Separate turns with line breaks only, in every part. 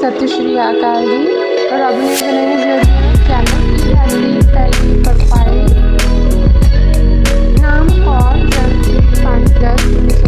ਸਤਿ ਸ਼੍ਰੀ ਅਕਾਲ ਜੀ। ਰੱਬ ਨੇ ਬਣਾਈ ਜਿਹੜੀ ਚੈਨਲ ਕੀ ਸਾਡੀ ਪਹਿਲੀ ਪ੍ਰੋਫਾਈਲ ਨਾਮ ਔਰ ਜਨਤੀ 5 10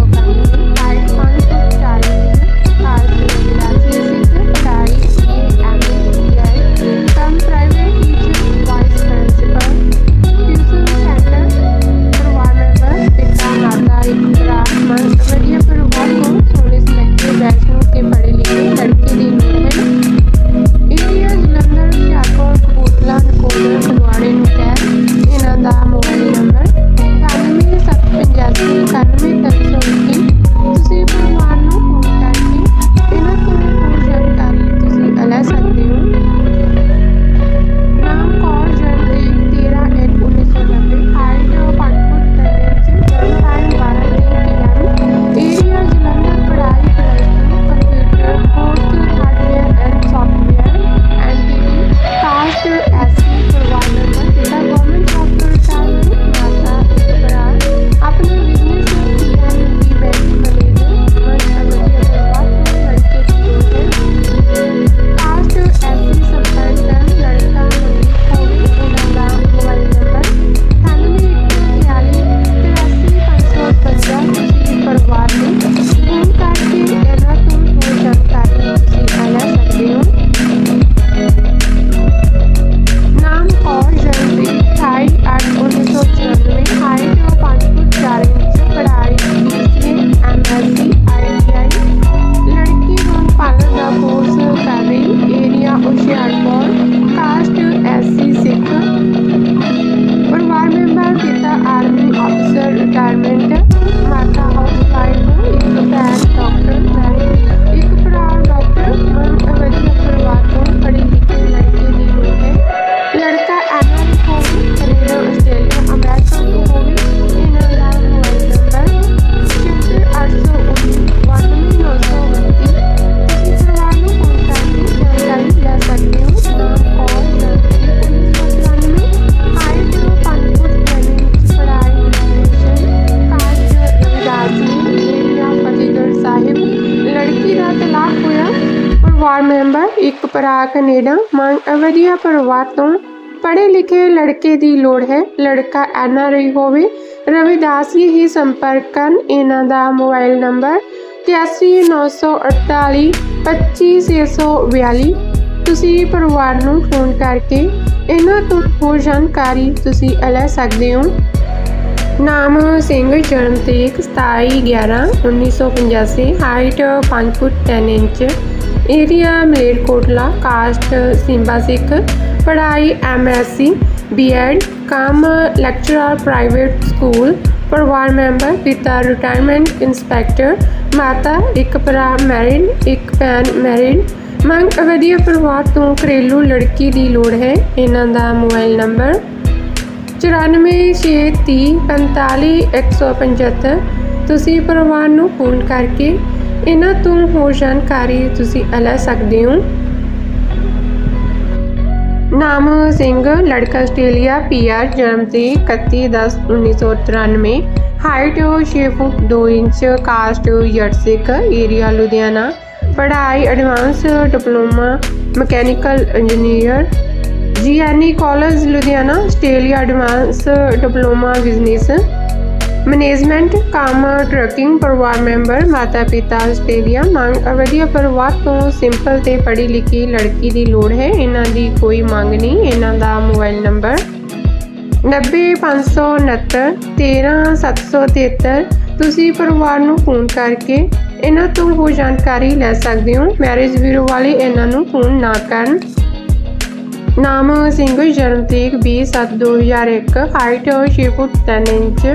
ਇੱਕ ਭਰਾ ਕੈਨੇਡਾ ਮੰਗ ਵਧੀਆ ਪਰਿਵਾਰ ਤੋਂ ਪੜ੍ਹੇ ਲਿਖੇ ਲੜਕੇ ਦੀ ਲੋੜ ਹੈ। ਲੜਕਾ ਐਨਆਰਆਈ ਹੋਵੇ, ਰਵਿਦਾਸ ਜੀ ਹੀ ਸੰਪਰਕ ਕਰਨ। ਇਹਨਾਂ ਦਾ ਮੋਬਾਈਲ ਨੰਬਰ 819848 25642 ਤੁਸੀਂ ਪਰਿਵਾਰ ਨੂੰ ਫੋਨ ਕਰਕੇ ਇਹਨਾਂ ਤੋਂ ਹੋਰ ਜਾਣਕਾਰੀ ਤੁਸੀਂ ਲੈ ਸਕਦੇ ਹੋ। ਨਾਮ ਸਿੰਘ, ਜਨਮ ਤਰੀਕ 27 11 1985 ਹਾਈਟ 5 ਫੁੱਟ 10 ਇੰਚ। ਏਰੀਆ ਮਲੇਰਕੋਟਲਾ ਕਾਸਟ ਸਿੰਬਾ ਸਿੱਖ, ਪੜ੍ਹਾਈ ਐਮਐਸਸੀ, ਬੀਐਡ, ਕੰਮ, ਲੈਕਚਰਰ ਪ੍ਰਾਈਵੇਟ ਸਕੂਲ, ਪਰਿਵਾਰ ਮੈਂਬਰ, ਪਿਤਾ ਰਿਟਾਇਰਮੈਂਟ ਇੰਸਪੈਕਟਰ ਮਾਤਾ ਇੱਕ ਭਰਾ ਮੈਰਿਡ ਇੱਕ ਭੈਣ ਮੈਰਿਡ ਮੰਗ ਵਧੀਆ ਪਰਿਵਾਰ ਤੋਂ ਘਰੇਲੂ ਲੜਕੀ ਦੀ ਲੋੜ ਹੈ, ਇਹਨਾਂ ਦਾ ਮੋਬਾਈਲ ਨੰਬਰ ਚੁਰਾਨਵੇਂ ਛੇ ਤੀਹ ਪੰਤਾਲੀ ਇੱਕ ਸੌ ਪੰਝੱਤਰ। ਤੁਸੀਂ ਪਰਿਵਾਰ ਨੂੰ ਫੋਨ ਕਰਕੇ ਇਹਨਾਂ ਤੋਂ ਹੋਰ ਜਾਣਕਾਰੀ ਤੁਸੀਂ ਲੈ ਸਕਦੇ ਹੋ। ਨਾਮ ਸਿੰਘ, ਲੜਕਾ ਆਸਟ੍ਰੇਲੀਆ ਪੀਆਰ ਜਨਮ ਤੇ 31 10 1993 ਹਾਈਟ 6 ਫੁੱਟ 2 ਇੰਚ ਕਾਸਟ ਯਰਸਿਕ ਏਰੀਆ ਲੁਧਿਆਣਾ। ਪੜ੍ਹਾਈ advance diploma mechanical engineer GNE college Ludhiana, Australia advance diploma business management ਕੰਮ ਟਰਕਿੰਗ ਪਰਿਵਾਰ ਮੈਂਬਰ ਮਾਤਾ ਪਿਤਾ ਆਸਟ੍ਰੇਲੀਆ ਮੰਗ ਵਧੀਆ ਪਰਿਵਾਰ ਤੋਂ ਸਿੰਪਲ ਤੇ ਪੜ੍ਹੀ ਲਿਖੀ ਲੜਕੀ ਦੀ ਲੋੜ ਹੈ। ਇਹਨਾਂ ਦੀ ਕੋਈ ਮੰਗ ਨਹੀਂ। ਇਹਨਾਂ ਦਾ ਮੋਬਾਈਲ ਨੰਬਰ 90569 13773 ਤੁਸੀਂ ਪਰਿਵਾਰ ਨੂੰ ਫੋਨ ਕਰਕੇ ਇਹਨਾਂ ਤੋਂ ਹੋਰ ਜਾਣਕਾਰੀ ਲੈ ਸਕਦੇ ਹੋ। ਮੈਰਿਜ ਬਿਊਰੋ ਵਾਲੇ ਇਹਨਾਂ ਨੂੰ ਫੋਨ ਨਾ ਕਰਨ। ਨਾਮ ਸਿੰਘ ਜਨਮ ਤਰੀਕ 20/7/2001 ਹਾਈਟ 6 ਫੁੱਟ 3 inch.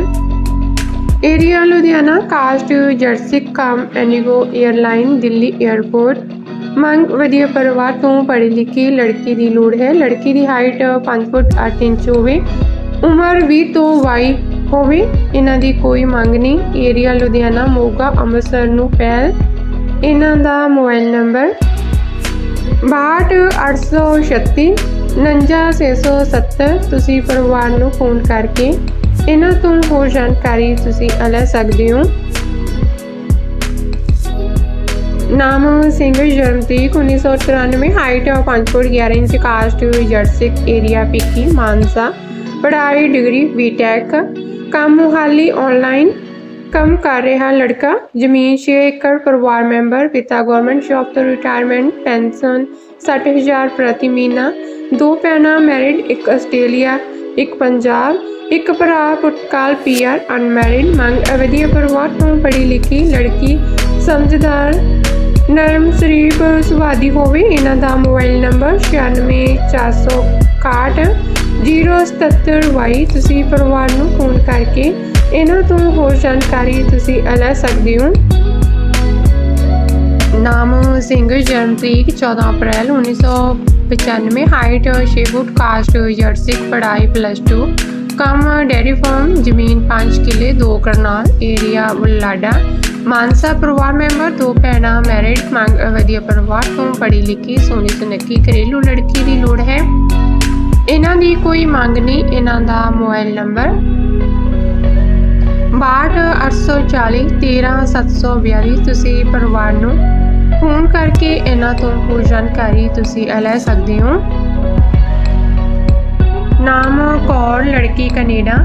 Area Ludhiana caste jersey ਕਾਮ ਐਨੀਗੋ 에ਅਰਲਾਈਨ ਦਿੱਲੀ 에ਅਰਪੋਰਟ ਮੰਗ ਵਧੀਆ ਪਰਿਵਾਰ ਤੋਂ ਪੜ੍ਹੀ ਲਿਖੀ ਲੜਕੀ ਦੀ ਲੋੜ ਹੈ ਲੜਕੀ ਦੀ ਹਾਈਟ 5 ਫੁੱਟ 8 ਇੰਚ ਹੋਵੇ ਉਮਰ 20 ਤੋਂ 22 ਹੋਵੇ ਇਹਨਾਂ ਦੀ ਕੋਈ ਮੰਗ ਨਹੀਂ ਏਰੀਆ ਲੁਧਿਆਣਾ ਮੋਗਾ ਅੰਮ੍ਰਿਤਸਰ ਨੂੰ ਪਹਿਲ ਇਹਨਾਂ ਦਾ ਮੋਬਾਈਲ ਨੰਬਰ 62836 49670 ਤੁਸੀਂ ਪਰਿਵਾਰ ਨੂੰ ਫੋਨ ਕਰਕੇ ਇਹਨਾਂ ਤੋਂ ਹੋਰ ਜਾਣਕਾਰੀ ਤੁਸੀਂ ਲੈ ਸਕਦੇ ਹੋ। ਨਾਮ ਸਿੰਘ ਜਰਮਤੀਕ 1993 ਹਾਈਟ 5 ਫੁੱਟ 11 ਇੰਚ ਕਾਸਟ ਜਰਸਿਕ ਏਰੀਆ ਪਿੱਕੀ ਮਾਨਸਾ। ਪੜ੍ਹਾਈ ਡਿਗਰੀ ਬੀਟੈਕ ਕੰਮ ਮੁਹਾਲੀ ਆਨਲਾਈਨ ਕੰਮ ਕਰ ਰਿਹਾ ਲੜਕਾ, ਜ਼ਮੀਨ 6 ਏਕੜ, ਪਰਿਵਾਰ ਮੈਂਬਰ, ਪਿਤਾ ਗਵਰਨਮੈਂਟ ਜੌਬ ਤੋਂ ਰਿਟਾਇਰਮੈਂਟ ਪੈਨਸ਼ਨ 60000 ਪ੍ਰਤੀ ਮਹੀਨਾ। ਦੋ ਭੈਣਾਂ ਮੈਰਿਡ ਇੱਕ ਆਸਟ੍ਰੇਲੀਆ ਇੱਕ ਪੰਜਾਬ, ਇੱਕ ਭਰਾ, ਪੁਰਤਗਾਲ ਪੀਆਰ ਅਨਮੈਰਿਡ ਮੰਗ ਅਵਧੀਆ ਪਰਿਵਾਰ ਤੋਂ ਪੜ੍ਹੀ ਲਿਖੀ ਲੜਕੀ, ਸਮਝਦਾਰ, ਨਰਮ ਸ਼ਰੀਫ ਸੁਭਾਅ ਹੋਵੇ, ਇਹਨਾਂ ਦਾ ਮੋਬਾਈਲ ਨੰਬਰ 9646 07722 ਤੁਸੀਂ ਪਰਿਵਾਰ ਨੂੰ ਫੋਨ ਕਰਕੇ ਇਹਨਾਂ ਤੋਂ ਹੋਰ ਜਾਣਕਾਰੀ ਤੁਸੀਂ ਲੈ ਸਕਦੇ ਹੋ। ਨਾਮ ਸਿੰਘ ਜਨਮ ਤਰੀਕ 14 ਅਪ੍ਰੈਲ 1995 ਹਾਈਟ 6 ਫੁੱਟ ਕਾਸਟ ਜਰਸਿਕ ਪੜ੍ਹਾਈ ਪਲੱਸ 2 ਕੰਮ ਡੈਰੀ ਫਾਰਮ ਜ਼ਮੀਨ 5 ਕਿੱਲੇ 2 ਕਰਨਾਲ ਏਰੀਆ ਬੁਲਾਡਾ ਮਾਨਸਾ ਪਰਿਵਾਰ ਮੈਂਬਰ ਦੋ ਭੈਣਾਂ ਮੈਰਿਡ ਮੰਗ ਵਧੀਆ ਪਰਿਵਾਰ ਤੋਂ ਪੜ੍ਹੀ ਲਿਖੀ ਸੋਹਣੀ ਸੁਨੱਖੀ ਘਰੇਲੂ ਲੜਕੀ ਦੀ ਲੋੜ ਹੈ ਇਹਨਾਂ ਦੀ ਕੋਈ ਮੰਗ ਨਹੀਂ ਇਹਨਾਂ ਦਾ ਮੋਬਾਈਲ ਨੰਬਰ 6284 13742 ਤੁਸੀਂ ਪਰਿਵਾਰ ਨੂੰ ਫੋਨ ਕਰਕੇ ਇਹਨਾਂ ਤੋਂ ਹੋਰ ਜਾਣਕਾਰੀ ਤੁਸੀਂ ਲੈ ਸਕਦੇ ਹੋ। ਨਾਮ ਕੌਰ ਲੜਕੀ, ਕੈਨੇਡਾ।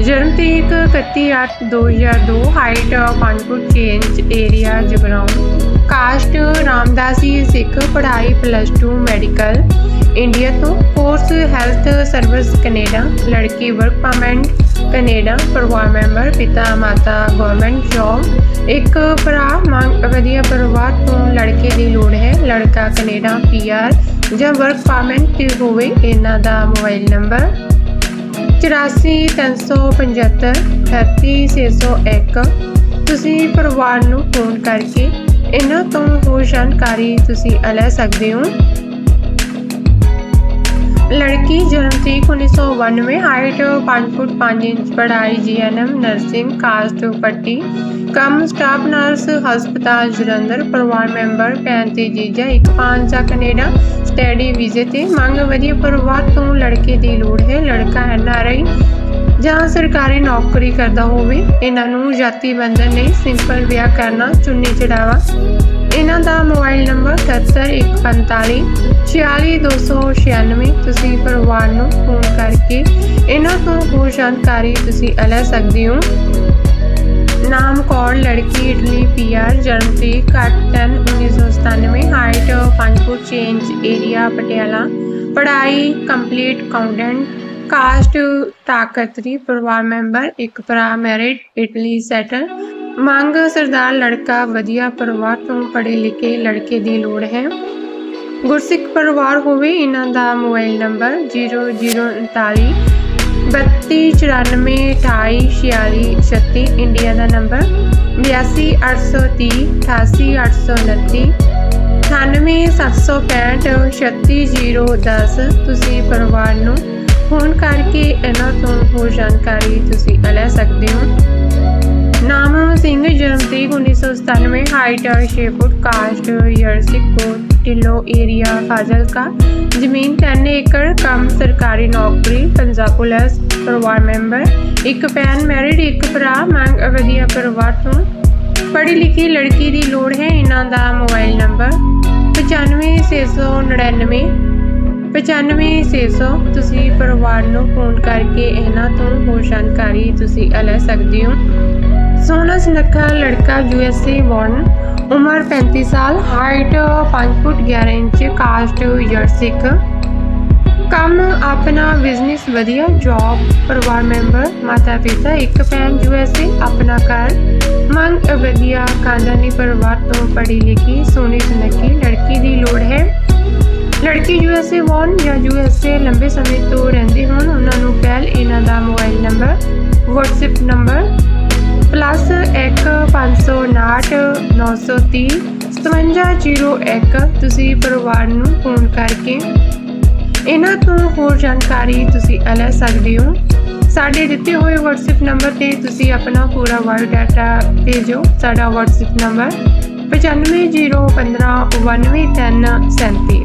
ਜਨਮ ਤਰੀਕ 31/8/2002 ਹਾਈਟ 5 ਫੁੱਟ 6 inch area Jagraon. Caste Ramdasi Sikh ਪੜ੍ਹਾਈ ਪਲੱਸ 2 ਮੈਡੀਕਲ ਇੰਡੀਆ ਤੋਂ ਕੋਰਸ ਹੈਲਥ ਸਰਵਿਸ ਕੈਨੇਡਾ, ਲੜਕੀ ਵਰਕ ਪਰਮਿਟ ਕੈਨੇਡਾ, ਪਰਿਵਾਰ ਮੈਂਬਰ, ਪਿਤਾ ਮਾਤਾ ਗਵਰਨਮੈਂਟ ਜੌਬ ਇੱਕ ਭਰਾ ਮੰਗ, ਵਧੀਆ ਪਰਿਵਾਰ ਤੋਂ ਲੜਕੇ ਦੀ ਲੋੜ ਹੈ, ਲੜਕਾ ਕੈਨੇਡਾ ਪੀਆਰ ਜਾਂ ਵਰਕ ਪਰਮਿਟ ਤੇ ਹੋਵੇ ਇਹਨਾਂ ਦਾ ਮੋਬਾਈਲ ਨੰਬਰ 8435 38601 ਤੁਸੀਂ ਪਰਿਵਾਰ ਨੂੰ ਫੋਨ ਕਰਕੇ ਇਹਨਾਂ ਤੋਂ ਹੋਰ ਜਾਣਕਾਰੀ ਤੁਸੀਂ ਲੈ ਸਕਦੇ ਹੋ। ਲੜਕੀ ਜਨਮ ਤਰੀਕ 1992 ਹਾਈਟ 5 ਫੁੱਟ 5 ਇੰਚ, ਪੜ੍ਹਾਈ ਜੀਐਨਐਮ ਨਰਸਿੰਗ, ਕਾਸਟ ਪੱਟੀ, ਕੰਮ ਸਟਾਫ ਨਰਸ, ਹਸਪਤਾਲ ਜਲੰਧਰ, ਪਰਿਵਾਰ ਮੈਂਬਰ, ਭੈਣ ਤੇ ਜੀਜਾ, ਇੱਕ ਪਾਂਚਾ ਕੈਨੇਡਾ, ਸਟੱਡੀ ਵੀਜ਼ੇ ਤੇ। ਮੰਗ ਵਧੀਆ ਪਰਿਵਾਰ ਤੋਂ ਲੜਕੇ ਦੀ ਲੋੜ ਹੈ। ਲੜਕਾ ਐਨਆਰਆਈ ਜਾਂ ਸਰਕਾਰੀ ਨੌਕਰੀ ਕਰਦਾ ਹੋਵੇ, ਇਹਨਾਂ ਨੂੰ ਜਾਤੀ ਬੰਧਨ ਨਹੀਂ ਸਿੰਪਲ ਵਿਆਹ ਕਰਨਾ, ਚੁੰਨੀ ਚੜਾਵਾ। ਇਹਨਾਂ ਦਾ ਮੋਬਾਈਲ ਨੰਬਰ 7145 46296 ਤੁਸੀਂ ਪਰਿਵਾਰ ਨੂੰ ਫੋਨ ਕਰਕੇ ਇਹਨਾਂ ਤੋਂ ਹੋਰ ਜਾਣਕਾਰੀ ਤੁਸੀਂ ਲੈ ਸਕਦੇ ਹੋ। ਨਾਮ ਕੌਰ ਲੜਕੀ, ਇਟਲੀ ਪੀਆਰ ਜਨਮ ਤਰੀਕ 10 1997 ਹਾਈਟ 5 ਫੁੱਟ 6 ਇੰਚ ਏਰੀਆ ਪਟਿਆਲਾ। ਪੜ੍ਹਾਈ ਕੰਪਲੀਟ ਅਕਾਊਂਟੈਂਟ ਕਾਸਟ ਤਾਕਤਰੀ ਪਰਿਵਾਰ ਮੈਂਬਰ, ਇੱਕ ਭਰਾ ਮੈਰਿਡ, ਇਟਲੀ ਸੈਟਲ। ਮੰਗ, ਸਰਦਾਰ ਲੜਕਾ, ਵਧੀਆ ਪਰਿਵਾਰ ਤੋਂ ਪੜ੍ਹੇ ਲਿਖੇ ਲੜਕੇ ਦੀ ਲੋੜ ਹੈ। ਗੁਰਸਿੱਖ ਪਰਿਵਾਰ ਹੋਵੇ, ਇਹਨਾਂ ਦਾ ਮੋਬਾਈਲ ਨੰਬਰ 0039 32942846 ਇੰਡੀਆ ਦਾ ਨੰਬਰ 8283 88829 98765 ਤੁਸੀਂ ਪਰਿਵਾਰ ਨੂੰ ਫੋਨ ਕਰਕੇ ਇਹਨਾਂ ਤੋਂ ਹੋਰ ਜਾਣਕਾਰੀ ਤੁਸੀਂ ਲੈ ਸਕਦੇ ਹੋ। ਨਾਮ ਸਿੰਘ ਜਨਮ ਤਰੀਕ 1997 ਹਾਈਟ 6 ਫੁੱਟ, ਕਾਸਟ ਯਰਸਿਕ ਕੋਟ ਟਿਲੋ ਏਰੀਆ ਫਾਜ਼ਿਲਕਾ, ਜ਼ਮੀਨ 3 ਏਕੜ, ਕੰਮ ਸਰਕਾਰੀ ਨੌਕਰੀ, ਪੰਜਾਬ ਪੁਲਿਸ, ਪਰਿਵਾਰ ਮੈਂਬਰ, ਇੱਕ ਭੈਣ ਮੈਰਿਡ ਇੱਕ ਭਰਾ, ਮੰਗ ਵਧੀਆ ਪਰਿਵਾਰ ਤੋਂ। ਪੜ੍ਹੀ ਲਿਖੀ ਲੜਕੀ ਦੀ ਲੋੜ ਹੈ, ਇਹਨਾਂ ਦਾ ਮੋਬਾਈਲ ਨੰਬਰ 95699 95600 ਤੁਸੀਂ ਪਰਿਵਾਰ ਨੂੰ ਫੋਨ ਕਰਕੇ ਇਹਨਾਂ ਤੋਂ ਹੋਰ ਜਾਣਕਾਰੀ ਤੁਸੀਂ ਲੈ ਸਕਦੇ ਹੋ। ਸੋਨਾ ਸੁਨੱਖਾ ਲੜਕਾ ਯੂਐਸਏ ਬੌਰਨ ਉਮਰ 35 ਸਾਲ ਹਾਈਟ 5 ਫੁੱਟ 11 ਇੰਚ ਕਾਸਟ ਯਰਸਿਕ ਕੰਮ ਆਪਣਾ ਬਿਜ਼ਨਸ ਵਧੀਆ ਜੌਬ ਪਰਿਵਾਰ ਮੈਂਬਰ ਮਾਤਾ ਪਿਤਾ, ਇੱਕ ਭੈਣ ਯੂਐਸਏ ਆਪਣਾ ਘਰ। ਮੰਗ ਵਧੀਆ, ਖਾਨਦਾਨੀ ਪਰਿਵਾਰ ਤੋਂ ਪੜ੍ਹੀ ਲਿਖੀ ਸੋਨੀ ਸੁਨੱਖੀ ਲੜਕੀ ਦੀ ਲੋੜ ਹੈ। ਲੜਕੀ ਯੂਐਸਏ ਵੌਨ ਜਾਂ ਯੂਐਸਏ ਲੰਬੇ ਸਮੇਂ ਤੋਂ ਰਹਿੰਦੇ ਹੋਣ, ਉਹਨਾਂ ਨੂੰ ਪਹਿਲ ਇਹਨਾਂ ਦਾ mobile number WhatsApp number plus 1 559 930 5701 ਤੁਸੀਂ ਪਰਿਵਾਰ ਨੂੰ ਫੋਨ ਕਰਕੇ ਇਹਨਾਂ ਤੋਂ ਹੋਰ ਜਾਣਕਾਰੀ ਤੁਸੀਂ ਲੈ ਸਕਦੇ ਹੋ। ਸਾਡੇ ਦਿੱਤੇ ਹੋਏ WhatsApp ਨੰਬਰ ਤੇ ਤੁਸੀਂ ਆਪਣਾ ਪੂਰਾ ਬਾਇਓ ਡਾਟਾ ਭੇਜੋ। ਸਾਡਾ WhatsApp ਨੰਬਰ 9501599337